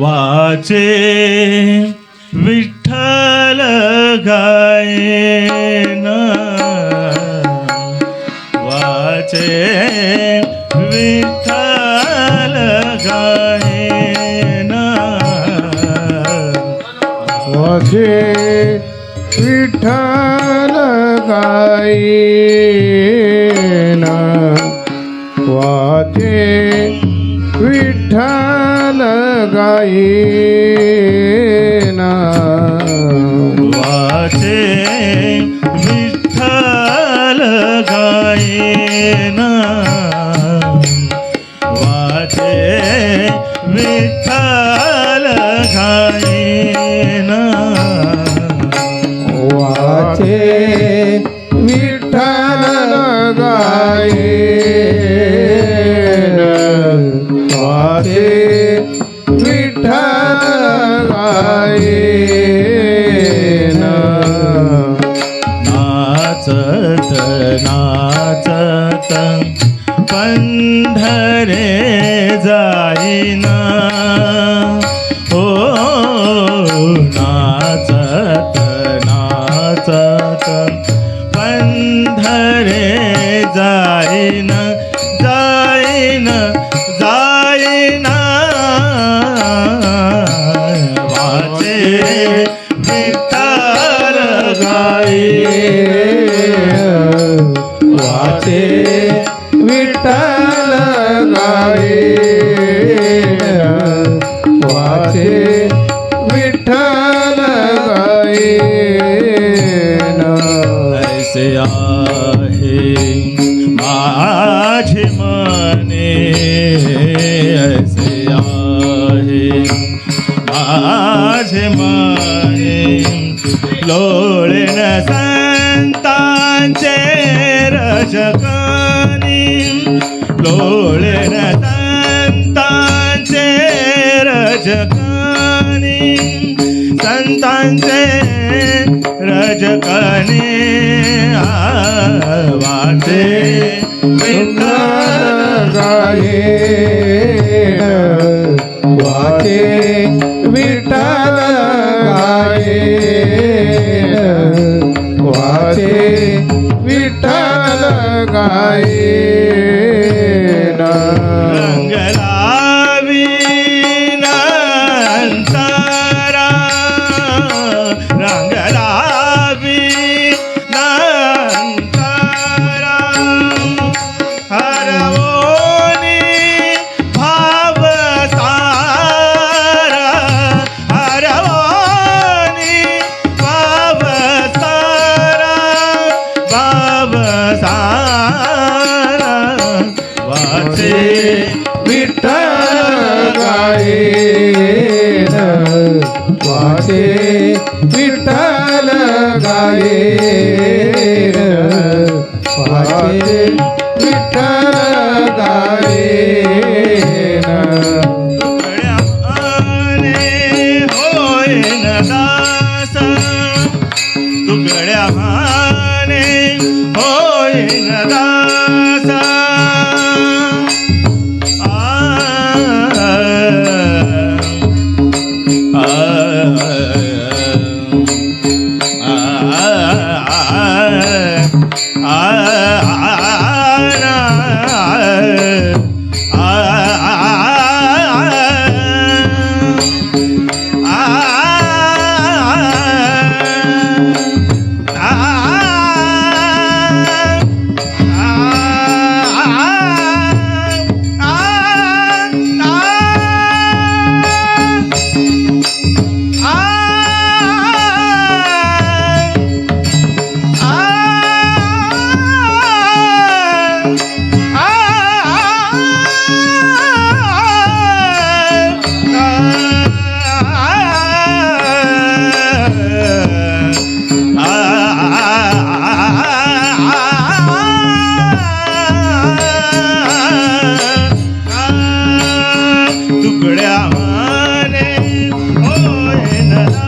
वाचे गायन. वाचे विठ्ठल गायन. वाचे विठ्ठल गायन. वाचे विठ्ठल गायन. पंढरे जाईना. हो नाचत नाचत. पंढरे जाईन जाईन जाईना. वाचे विठ्ठल वाचे विठ्ठल गाये वाचे विठ्ठल गाये ऐसे आहे माझे मने. ऐसे आहे माझे मने. लोळण संतांचे रजकानी लोळण संतांचे रजकानी संतांचे रजकाने वाचे विठ्ठल गायन নাই பாட்டே விட்ட Oh, yeah.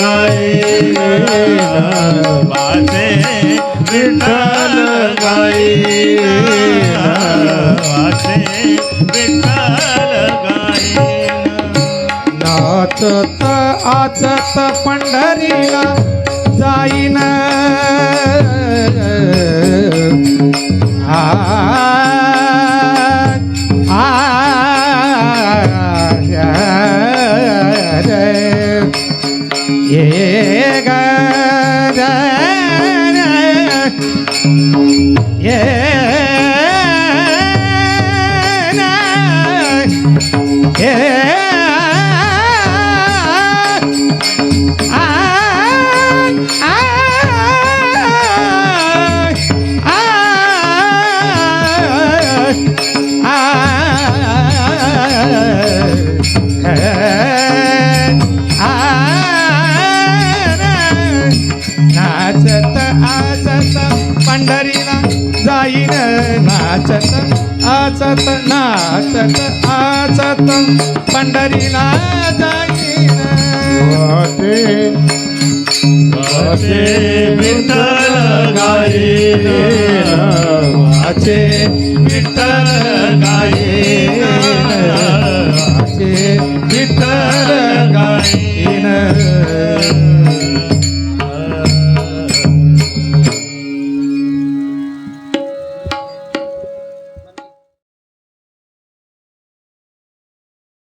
गाई वाचे विठ्ठल गायना वाचे विठ्ठल गायना नाचत आचत पंढरीला जाईन. आ नाचत आचत पंढरीला जाईन. नाचत आचत नाचत आचत पंढरीला जाईन. वाटे वाचे विठ्ठल गाईन. वाचे विठ्ठल गाईन. विठ्ठल गाईन.